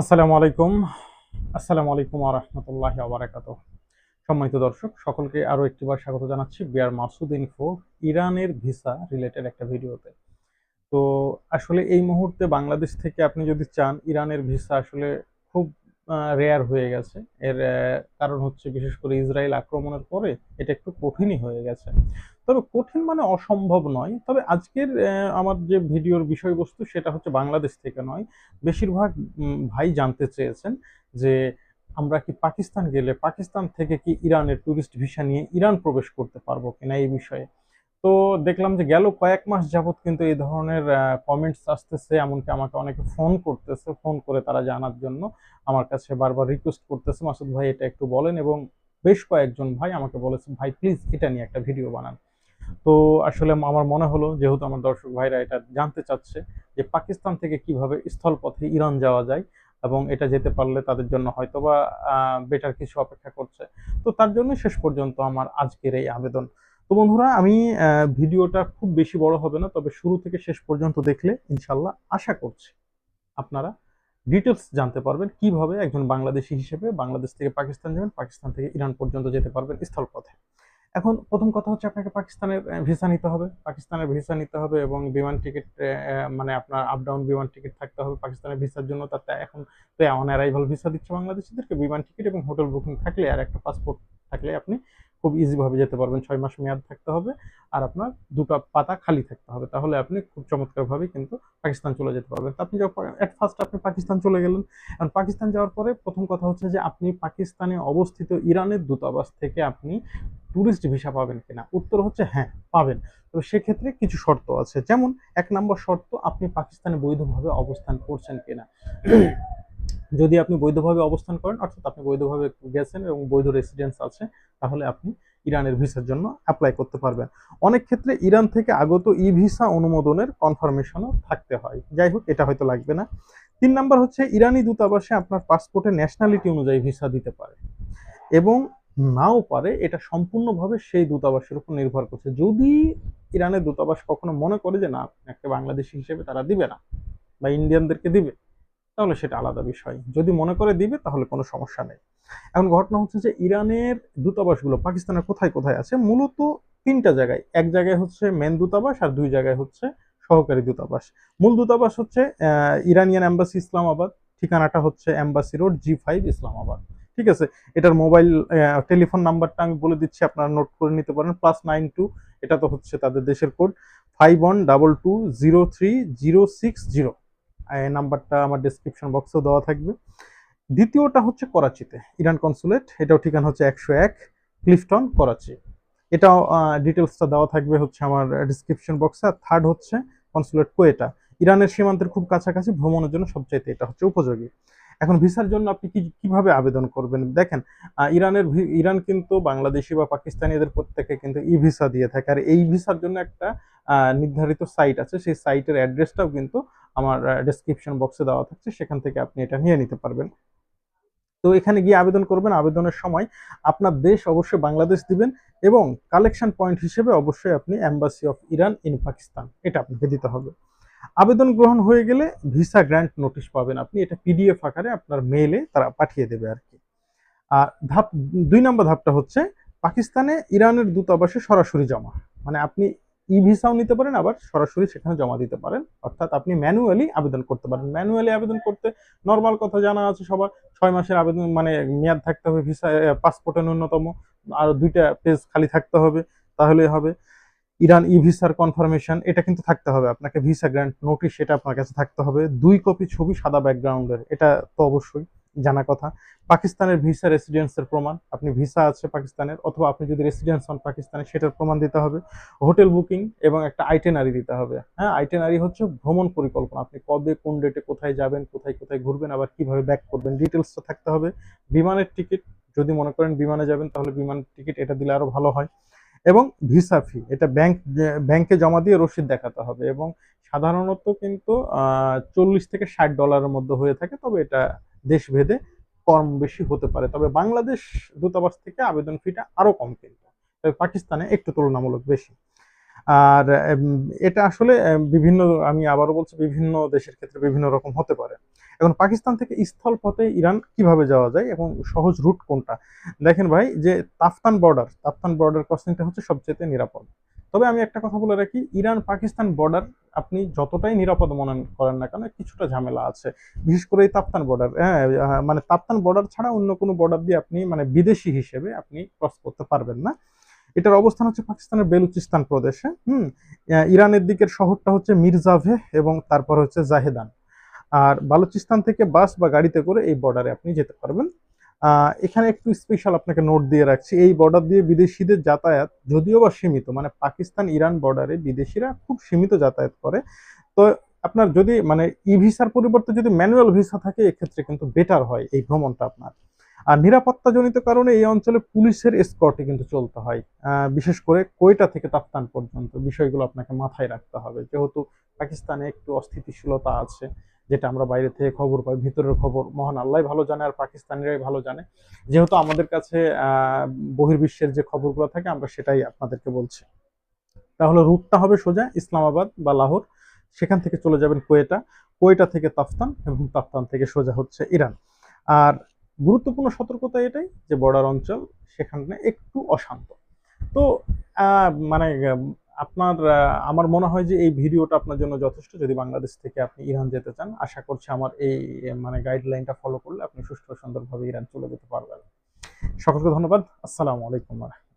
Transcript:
আসসালামু আলাইকুম। আসসালামু আলাইকুম আরহামতুল্লাহ আবরাকাত সম্মানিত দর্শক, সকলকে আরও একটিবার স্বাগত জানাচ্ছি বিয়ার মাসুদ ইনফো, ইরানের ভিসা রিলেটেড একটা ভিডিওতে। তো আসলে এই মুহূর্তে বাংলাদেশ থেকে আপনি যদি চান, ইরানের ভিসা আসলে খুব রেয়ার হয়ে গেছে। এর কারণ হচ্ছে বিশেষ করে ইসরায়েল আক্রমণের পরে এটা একটু কঠিনই হয়ে গেছে। তবে কঠিন মানে অসম্ভব নয়। তবে আজকের আমার যে ভিডিওর বিষয়বস্তু সেটা হচ্ছে বাংলাদেশ থেকে নয়। বেশিরভাগ ভাই জানতে চেয়েছেন যে আমরা কি পাকিস্তান গেলে পাকিস্তান থেকে কি ইরানের ট্যুরিস্ট ভিসা নিয়ে ইরান প্রবেশ করতে পারব কিনা এই বিষয়ে? তো দেখলাম যে গেল কয়েক মাস যাবৎ কিন্তু এই ধরনের কমেন্টস আসতেছে। এমনকি আমাকে অনেকে ফোন করতেছে ফোন করে তারা জানার জন্য। আমার কাছে বারবার রিকোয়েস্ট করতেছে, মাসুদ ভাই, এটা একটু বলেন। এবং বেশ কয়েকজন ভাই আমাকে বলেছে ভাই প্লিজ এটা নিয়ে একটা ভিডিও বানান। তো আসলে আমার মনে হলো, যেহেতু আমার দর্শক ভাইরা এটা জানতে চাচ্ছে যে পাকিস্তান থেকে কীভাবে স্থলপথে ইরান যাওয়া যায় এবং এটা যেতে পারলে তাদের জন্য হয়তোবা বেটার কিছু অপেক্ষা করছে। তো তার জন্য শেষ পর্যন্ত আমার আজকের এই আবেদন। তো বন্ধুরা, আমি ভিডিওটা খুব বেশি বড় হবে না, তবে শুরু থেকে শেষ পর্যন্ত দেখলে ইনশাল্লাহ আশা করছি আপনারা ডিটেলস জানতে পারবেন কীভাবে একজন বাংলাদেশি হিসেবে বাংলাদেশ থেকে পাকিস্তান যাবেন, পাকিস্তান থেকে ইরান পর্যন্ত যেতে পারবেন স্থলপথে। এখন প্রথম কথা হচ্ছে আপনাকে পাকিস্তানের ভিসা নিতে হবে। পাকিস্তানের ভিসা নিতে হবে এবং বিমান টিকিট মানে আপনার আপ ডাউন বিমান টিকিট থাকতে হবে। পাকিস্তানের ভিসার জন্য তাতে এখন তো অন অ্যারাইভাল ভিসা দিচ্ছে বাংলাদেশিদেরকে। বিমান টিকিট এবং হোটেল বুকিং থাকলে আর একটা পাসপোর্ট থাকলে আপনি খুব ইজিভাবে যেতে পারবেন। ছয় মাস মেয়াদ থাকতে হবে আর আপনার দুটো পাতা খালি থাকতে হবে। তাহলে আপনি খুব চমৎকারভাবে কিন্তু পাকিস্তান চলে যেতে পারবেন। আপনি যখন এট ফার্স্ট আপনি পাকিস্তান চলে গেলেন, এখন পাকিস্তান যাওয়ার পরে প্রথম কথা হচ্ছে যে আপনি পাকিস্তানে অবস্থিত ইরানের দূতাবাস থেকে আপনি ট্যুরিস্ট ভিসা পাবেন কিনা? উত্তর হচ্ছে হ্যাঁ পাবেন। তো সেক্ষেত্রে কিছু শর্ত আছে। যেমন, এক নম্বর শর্ত, আপনি পাকিস্তানে বৈধভাবে অবস্থান করছেন কিনা? যদি আপনি বৈধভাবে অবস্থান করেন, অর্থাৎ আপনি বৈধভাবে গেছেন এবং বৈধ রেসিডেন্স আছে, তাহলে আপনি ইরানের ভিসার জন্য অ্যাপ্লাই করতে পারবেন। অনেক ক্ষেত্রে ইরান থেকে আগত ই ভিসা অনুমোদনের কনফার্মেশনও থাকতে হয়। যাই হোক, এটা হয়তো লাগবে না। তিন নাম্বার হচ্ছে, ইরানি দূতাবাসে আপনার পাসপোর্টে ন্যাশনালিটি অনুযায়ী ভিসা দিতে পারে। এবং নাও পারে, এটা সম্পূর্ণভাবে সেই দূতাবাসের উপর নির্ভর করছে। যদি ইরানের দূতাবাস কখনো মনে করে যে, না একটা বাংলাদেশি হিসেবে তারা দিবে না বা ইন্ডিয়ানদেরকে দিবে তাহলে সেটা আলাদা বিষয়। যদি মনে করে দিবে, তাহলে কোনো সমস্যা নেই। এখন ঘটনা হচ্ছে যে ইরানের দূতাবাসগুলো পাকিস্তানের কোথায় কোথায় আছে? মূলত তিনটা জায়গায়। এক জায়গায় হচ্ছে মেন দূতাবাস আর দুই জায়গায় হচ্ছে সহকারী দূতাবাস। মূল দূতাবাস হচ্ছে ইরানিয়ান এম্বাসি ইসলামাবাদ। ঠিকানাটা হচ্ছে embassy road G five Islamabad. ঠিক আছে? এটার মোবাইল টেলিফোন নাম্বারটা আমি বলে দিচ্ছি, আপনারা নোট করে নিতে পারেন। প্লাস নাইন টু এটা তো হচ্ছে তাদের দেশের code five one double two zero three zero six zero নাম্বারটা আমার ডিসক্রিপশন বক্সেও দেওয়া থাকবে। দ্বিতীয়টা হচ্ছে করাচিতে, ইরান কনসুলেট এটাও ঠিকানা হচ্ছে একশো এক ক্লিফটন, করাচি। এটাও ডিটেলসটা দেওয়া থাকবে হচ্ছে আমার ডিসক্রিপশন বক্সে আর থার্ড হচ্ছে কনসুলেট কোয়েটা। ইরানের সীমান্তের খুব কাছাকাছি ভ্রমণের জন্য সবচাইতে এটা হচ্ছে উপযোগী। এখন ভিসার জন্য আপনি কি, কীভাবে আবেদন করবেন? দেখেন ইরানের ইরান কিন্তু বাংলাদেশি বা পাকিস্তানি এদের প্রত্যেকে কিন্তু ই ভিসা দিয়ে থাকে। আর এই ভিসার জন্য একটা নির্ধারিত সাইট আছে। সেই সাইটের অ্যাড্রেসটাও কিন্তু আমার ডেসক্রিপশন বক্সে দেওয়া থাকছে, সেখান থেকে আপনি এটা নিয়ে নিতে পারবেন। তো এখানে গিয়ে আবেদন করবেন। আবেদনের সময় আপনার দেশ অবশ্যই বাংলাদেশ দিবেন এবং কালেকশন পয়েন্ট হিসেবে অবশ্যই আপনি embassy of Iran in Pakistan এটা আপনাকে দিতে হবে। আবেদন গ্রহণ হয়ে গেলে ভিসা গ্র্যান্ট নোটিশ পাবেন আপনি। এটা পিডিএফ আকারে আপনার মেইলে তারা পাঠিয়ে দেবে আর কি। আর ধাপ, দুই নম্বর ধাপটা হচ্ছে, পাকিস্তানে ইরানের দূতাবাসে সরাসরি জমা। মানে আপনি ই ভিসাও নিতে পারেন, আবার সরাসরি সেখানে জমা দিতে পারেন। অর্থাৎ আপনি ম্যানুয়ালি আবেদন করতে পারেন। ম্যানুয়ালি আবেদন করতে নর্মাল কথা জানা আছে সবার। ছয় মাসের আবেদন মানে মেয়াদ থাকতে হবে ভিসা পাসপোর্টে ন্যূনতম। আর দুইটা পেজ খালি থাকতে হবে তাহলে হবে। ইরান ই ভিসার কনফার্মেশন এটা কিন্তু থাকতে হবে। আপনাকে ভিসা গ্র্যান্ট নোটিশ এটা আপনার কাছে থাকতে হবে। দুই কপি ছবি সাদা ব্যাকগ্রাউন্ডের এটা তো অবশ্যই। জানা কথা। পাকিস্তানের ভিসা রেসিডেন্সের প্রমাণ, আপনি ভিসা আছে পাকিস্তানের, অথবা আপনি যদি রেসিডেন্স হন পাকিস্তানে, সেটার প্রমাণ দিতে হবে। হোটেল বুকিং এবং একটা আইটেনারি দিতে হবে। হ্যাঁ আইটেনারি হচ্ছে ভ্রমণ পরিকল্পনা। আপনি কবে, কোন ডেটে কোথায় যাবেন, কোথায় কোথায় ঘুরবেন, আবার কীভাবে ব্যাক করবেন ডিটেলসটা থাকতে হবে। বিমানের টিকিট যদি মনে করেন বিমানে যাবেন, তাহলে বিমান টিকিট এটা দিলে আরও ভালো হয়। এবং ভিসা ফি এটা ব্যাংক ব্যাংকে জমা দিয়ে রসিদ দেখাতে হবে। এবং সাধারণত কিন্তু চল্লিশ থেকে ষাট ডলারের মধ্যে হয়ে থাকে, তবে এটা দেশভেদে কম বেশি হতে পারে। তবে বাংলাদেশ দূতাবাস থেকে আবেদন ফিটা আরও কম কিন্তু। তবে পাকিস্তানে একটু তুলনামূলক বেশি। আর এটা আসলে বিভিন্ন, আমি আবারও বলছি, বিভিন্ন দেশের ক্ষেত্রে বিভিন্ন রকম হতে পারে। এখন পাকিস্তান থেকে স্থল পথে ইরান কীভাবে যাওয়া যায় এবং সহজ রুট কোনটা? দেখেন ভাই, যে তাফতান বর্ডার তাফতান বর্ডার ক্রসিংটা হচ্ছে সবচেয়ে নিরাপদ। তবে আমি একটা কথা বলে রাখি, ইরান পাকিস্তান বর্ডার আপনি যতটাই নিরাপদ মনে করেন না কেন, কিছুটা ঝামেলা আছে। বিশেষ করে এই তাপ্তান বর্ডার হ্যাঁ মানে তাপ্তান বর্ডার ছাড়া অন্য কোনো বর্ডার দিয়ে আপনি মানে বিদেশি হিসেবে আপনি ক্রস করতে পারবেন না। এটার অবস্থান হচ্ছে পাকিস্তানের বেলুচিস্তান প্রদেশে, হুম? ইরানের দিকের শহরটা হচ্ছে মির্জাভে এবং তারপর হচ্ছে জাহেদান। আর বালুচিস্তান থেকে বাস বা গাড়িতে করে এই বর্ডারে আপনি যেতে পারবেন। এখানে একটু স্পেশাল আপনাকে নোট দিয়ে রাখছি, এই বর্ডার দিয়ে বিদেশিদের যাতায়াত যদিও বা সীমিত মানে পাকিস্তান ইরান বর্ডারে বিদেশিরা খুব সীমিত যাতায়াত করে। তো আপনার যদি মানে ই ভিসার পরিবর্তে যদি ম্যানুয়াল ভিসা থাকে, এক্ষেত্রে কিন্তু বেটার হয় এই ভ্রমণটা আপনার। আর নিরাপত্তাজনিত কারণে এই অঞ্চলে পুলিশের এসকর্টে কিন্তু চলতে হয়। বিশেষ করে কোয়েটা থেকে তাফতান পর্যন্ত, বিষয়গুলো আপনাকে মাথায় রাখতে হবে। যেহেতু পাকিস্তানে একটু অস্থিতিশীলতা আছে যেটা আমরা বাইরে থেকে খবর পাই, ভিতরের খবর। মহান আল্লাহ ভালো জানে আর পাকিস্তানিরাই ভালো জানে। যেহেতু আমাদের কাছে বহির্বিশ্বের যে খবরগুলো থাকে, আমরা সেটাই আপনাদেরকে বলছি। তাহলে রুটটা হবে সোজা, ইসলামাবাদ বা লাহোর। সেখান থেকে চলে যাবেন কোয়েটা। কোয়েটা থেকে তাফতান এবং তাফতান থেকে সোজা হচ্ছে ইরান। আর গুরুত্বপূর্ণ সতর্কতা এটাই যে বর্ডার অঞ্চল সেখানে একটু অশান্ত। তো মানে আপনার আমার মনে হয় যে এই ভিডিওটা আপনার জন্য যথেষ্ট। যদি বাংলাদেশ থেকে আপনি ইরান যেতে চান, আশা করছি আমার এই মানে গাইডলাইনটা ফলো করলে আপনি সুষ্ঠু সুন্দরভাবে ইরান চলে যেতে পারবেন। সকলকে ধন্যবাদ। আসসালামু আলাইকুম।